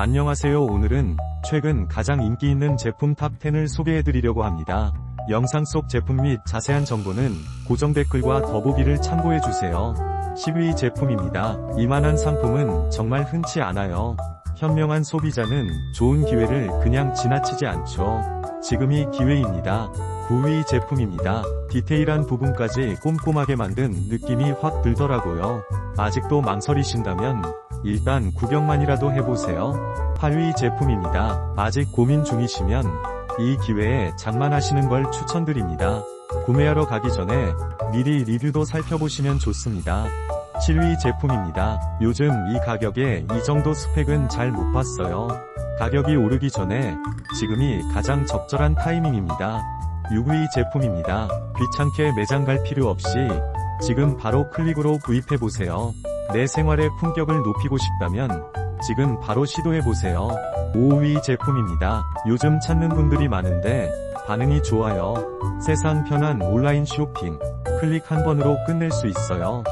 안녕하세요 오늘은 최근 가장 인기 있는 제품 탑10을 소개해드리려고 합니다. 영상 속 제품 및 자세한 정보는 고정 댓글과 더보기를 참고해주세요. 10위 제품입니다. 이만한 상품은 정말 흔치 않아요. 현명한 소비자는 좋은 기회를 그냥 지나치지 않죠. 지금이 기회입니다. 9위 제품입니다. 디테일한 부분까지 꼼꼼하게 만든 느낌이 확 들더라고요. 아직도 망설이신다면 일단 구경만이라도 해보세요. 8위 제품입니다. 아직 고민 중이시면 이 기회에 장만하시는 걸 추천드립니다. 구매하러 가기 전에 미리 리뷰도 살펴보시면 좋습니다. 7위 제품입니다. 요즘 이 가격에 이 정도 스펙은 잘 못 봤어요. 가격이 오르기 전에 지금이 가장 적절한 타이밍입니다. 6위 제품입니다. 귀찮게 매장 갈 필요 없이 지금 바로 클릭으로 구입해보세요. 내 생활의 품격을 높이고 싶다면 지금 바로 시도해보세요. 5위 제품입니다. 요즘 찾는 분들이 많은데 반응이 좋아요. 세상 편한 온라인 쇼핑. 클릭 한 번으로 끝낼 수 있어요.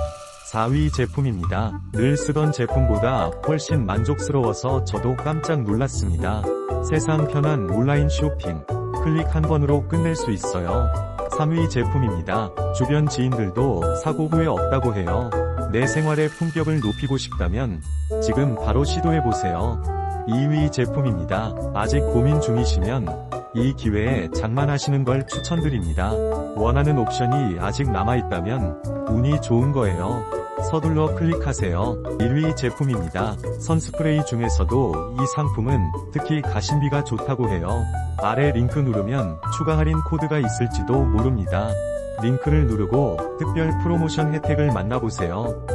4위 제품입니다. 늘 쓰던 제품보다 훨씬 만족스러워서 저도 깜짝 놀랐습니다. 세상 편한 온라인 쇼핑. 클릭 한 번으로 끝낼 수 있어요. 3위 제품입니다. 주변 지인들도 사고 후회 없다고 해요. 내 생활의 품격을 높이고 싶다면 지금 바로 시도해보세요. 2위 제품입니다. 아직 고민 중이시면 이 기회에 장만하시는 걸 추천드립니다. 원하는 옵션이 아직 남아있다면 운이 좋은 거예요. 서둘러 클릭하세요. 1위 제품입니다. 선스프레이 중에서도 이 상품은 특히 가심비가 좋다고 해요. 아래 링크 누르면 추가 할인 코드가 있을지도 모릅니다. 링크를 누르고 특별 프로모션 혜택을 만나보세요.